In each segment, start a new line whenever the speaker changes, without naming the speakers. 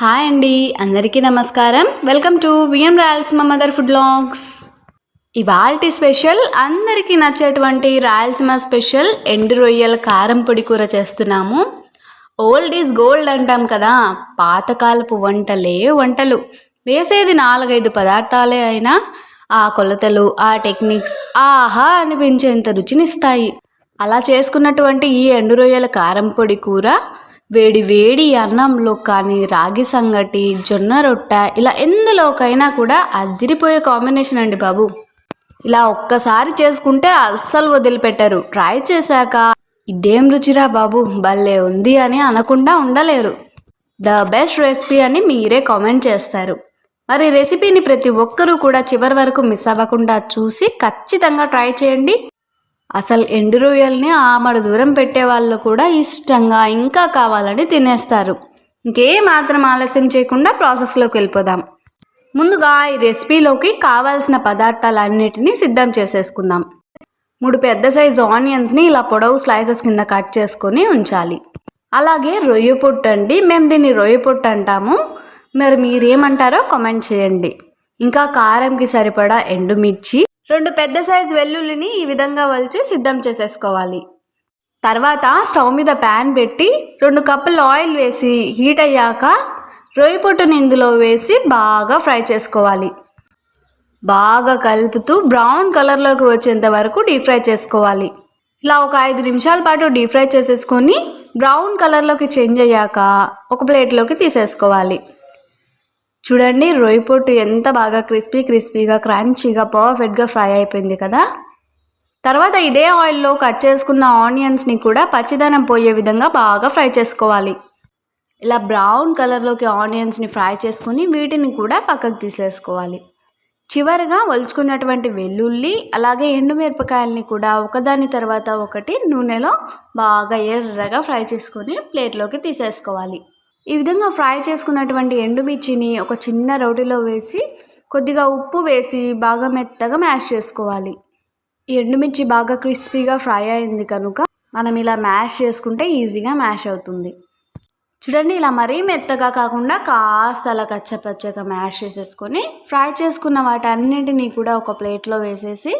Hi అండి అందరికీ నమస్కారం. Welcome to VM Rayalaseema mother food logs. ఇవాల్టి స్పెషల్ అందరికీ నచ్చేటువంటి రాయలసీమ స్పెషల్ ఎండు రొయ్యల కారం పొడి కూర చేస్తున్నాము. ఓల్డ్ ఈజ్ గోల్డ్ అంటాం కదా పాతకాలపు వంటలే వంటలు. వేసేది నాలుగైదు పదార్థాలే అయినా ఆ కొలతలు ఆ టెక్నిక్స్ ఆహా అనిపించేంత రుచినిస్తాయి. అలా చేసుకున్నటువంటి ఈ ఎండు రొయ్యల కారం పొడి కూర వేడి వేడి అన్నంలో కానీ రాగి సంగటి జొన్న రొట్ట ఇలా ఎందులోకైనా కూడా అదిరిపోయే కాంబినేషన్ అండి బాబు. ఇలా ఒక్కసారి చేసుకుంటే అస్సలు వదిలిపెట్టరు. ట్రై చేశాక ఇదేం రుచిరా బాబు? భలే ఉంది అని అనకుండా ఉండలేరు. ద బెస్ట్ రెసిపీ అని మీరే కామెంట్ చేస్తారు. మరి రెసిపీని ప్రతి ఒక్కరూ కూడా చివరి వరకు మిస్ అవ్వకుండా చూసి ఖచ్చితంగా ట్రై చేయండి. అసలు ఎండు రొయ్యల్ని ఆమడ దూరం పెట్టే వాళ్ళు కూడా ఇష్టంగా ఇంకా కావాలని తినేస్తారు. ఇంకే మాత్రం ఆలస్యం చేయకుండా ప్రాసెస్లోకి వెళ్ళిపోదాం. ముందుగా ఈ రెసిపీలోకి కావాల్సిన పదార్థాలన్నిటినీ సిద్ధం చేసేసుకుందాం. మూడు పెద్ద సైజు ఆనియన్స్ని ఇలా పొడవు స్లైసెస్ కింద కట్ చేసుకొని ఉంచాలి. అలాగే రొయ్య పొట్టు అండి మేము దీన్ని రొయ్య పొట్టు అంటాము. మరి మీరేమంటారో కామెంట్ చేయండి. ఇంకా కారంకి సరిపడా ఎండుమిర్చి రెండు పెద్ద సైజు వెల్లుల్లిని ఈ విధంగా వలిచి సిద్ధం చేసేసుకోవాలి. తర్వాత స్టవ్ మీద ప్యాన్ పెట్టి రెండు కప్పులు ఆయిల్ వేసి హీట్ అయ్యాక రొయ్య పొట్టుని ఇందులో వేసి బాగా ఫ్రై చేసుకోవాలి. బాగా కలుపుతూ బ్రౌన్ కలర్లోకి వచ్చేంత వరకు డీప్ ఫ్రై చేసుకోవాలి. ఇలా ఒక ఐదు నిమిషాల పాటు డీప్ ఫ్రై చేసేసుకొని బ్రౌన్ కలర్లోకి చేంజ్ అయ్యాక ఒక ప్లేట్లోకి తీసేసుకోవాలి. చూడండి రొయ్య పొట్టు ఎంత బాగా క్రిస్పీ క్రిస్పీగా క్రంచీగా పర్ఫెక్ట్గా ఫ్రై అయిపోయింది కదా? తర్వాత ఇదే ఆయిల్లో కట్ చేసుకున్న ఆనియన్స్ని కూడా పచ్చిదనం పోయే విధంగా బాగా ఫ్రై చేసుకోవాలి. ఇలా బ్రౌన్ కలర్లోకి ఆనియన్స్ని ఫ్రై చేసుకుని వీటిని కూడా పక్కకు తీసేసుకోవాలి. చివరిగా ఒలుచుకున్నటువంటి వెల్లుల్లి అలాగే ఎండుమిరపకాయలని కూడా ఒకదాని తర్వాత ఒకటి నూనెలో బాగా ఎర్రగా ఫ్రై చేసుకొని ప్లేట్లోకి తీసేసుకోవాలి. ఈ విధంగా ఫ్రై చేసుకున్నటువంటి ఎండుమిర్చిని ఒక చిన్న రోటిలో వేసి కొద్దిగా ఉప్పు వేసి బాగా మెత్తగా మ్యాష్ చేసుకోవాలి. ఈ ఎండుమిర్చి బాగా క్రిస్పీగా ఫ్రై అయింది కనుక మనం ఇలా మ్యాష్ చేసుకుంటే ఈజీగా మ్యాష్ అవుతుంది. చూడండి ఇలా మరీ మెత్తగా కాకుండా కాస్త అలా కచ్చపచ్చగా మ్యాష్ చేసేసుకొని ఫ్రై చేసుకున్న వాటన్నిటినీ కూడా ఒక ప్లేట్లో వేసేసి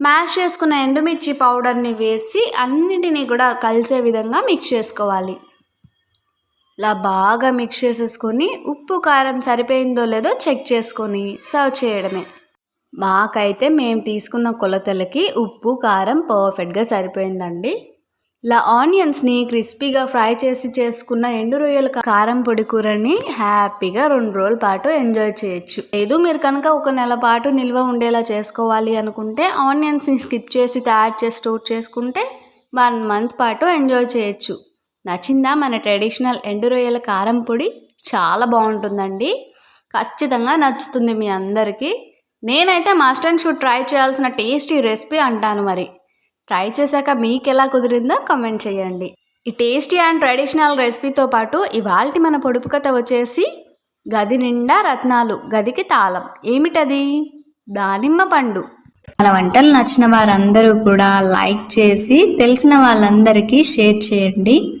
మ్యాష్ చేసుకున్న ఎండుమిర్చి పౌడర్ని వేసి అన్నిటినీ కూడా కలిసే విధంగా మిక్స్ చేసుకోవాలి. ఇలా బాగా మిక్స్ చేసేసుకొని ఉప్పు కారం సరిపోయిందో లేదో చెక్ చేసుకొని సర్వ్ చేయడమే. మాకైతే మేము తీసుకున్న కొలతలకి ఉప్పు కారం పర్ఫెక్ట్గా సరిపోయిందండి. ఇలా ఆనియన్స్ని క్రిస్పీగా ఫ్రై చేసి చేసుకున్న ఎండు రొయ్యల కారం పొడి కూరని హ్యాపీగా రెండు రోజుల పాటు ఎంజాయ్ చేయొచ్చు. ఏదో మీరు కనుక ఒక నెల పాటు నిల్వ ఉండేలా చేసుకోవాలి అనుకుంటే ఆనియన్స్ని స్కిప్ చేసి తయారు చేసి స్టోర్ చేసుకుంటే వన్ మంత్ పాటు ఎంజాయ్ చేయొచ్చు. నచ్చిందా మన ట్రెడిషనల్ ఎండు రొయ్యల కారం పొడి? చాలా బాగుంటుందండి. ఖచ్చితంగా నచ్చుతుంది మీ అందరికీ. నేనైతే మస్ట్ అండ్ షుడ్ ట్రై చేయాల్సిన టేస్టీ రెసిపీ అంటాను మరి. ట్రై చేశాక మీకు ఎలా కుదిరిందో కమెంట్ చేయండి. ఈ టేస్టీ అండ్ ట్రెడిషనల్ రెసిపీతో పాటు ఇవాళ మన పొడుపు కథ వచ్చేసి గది నిండా రత్నాలు గదికి తాళం. ఏమిటది? దానిమ్మ పండు. మన వంటలు నచ్చిన వారందరూ కూడా లైక్ చేసి తెలిసిన వాళ్ళందరికీ షేర్ చేయండి.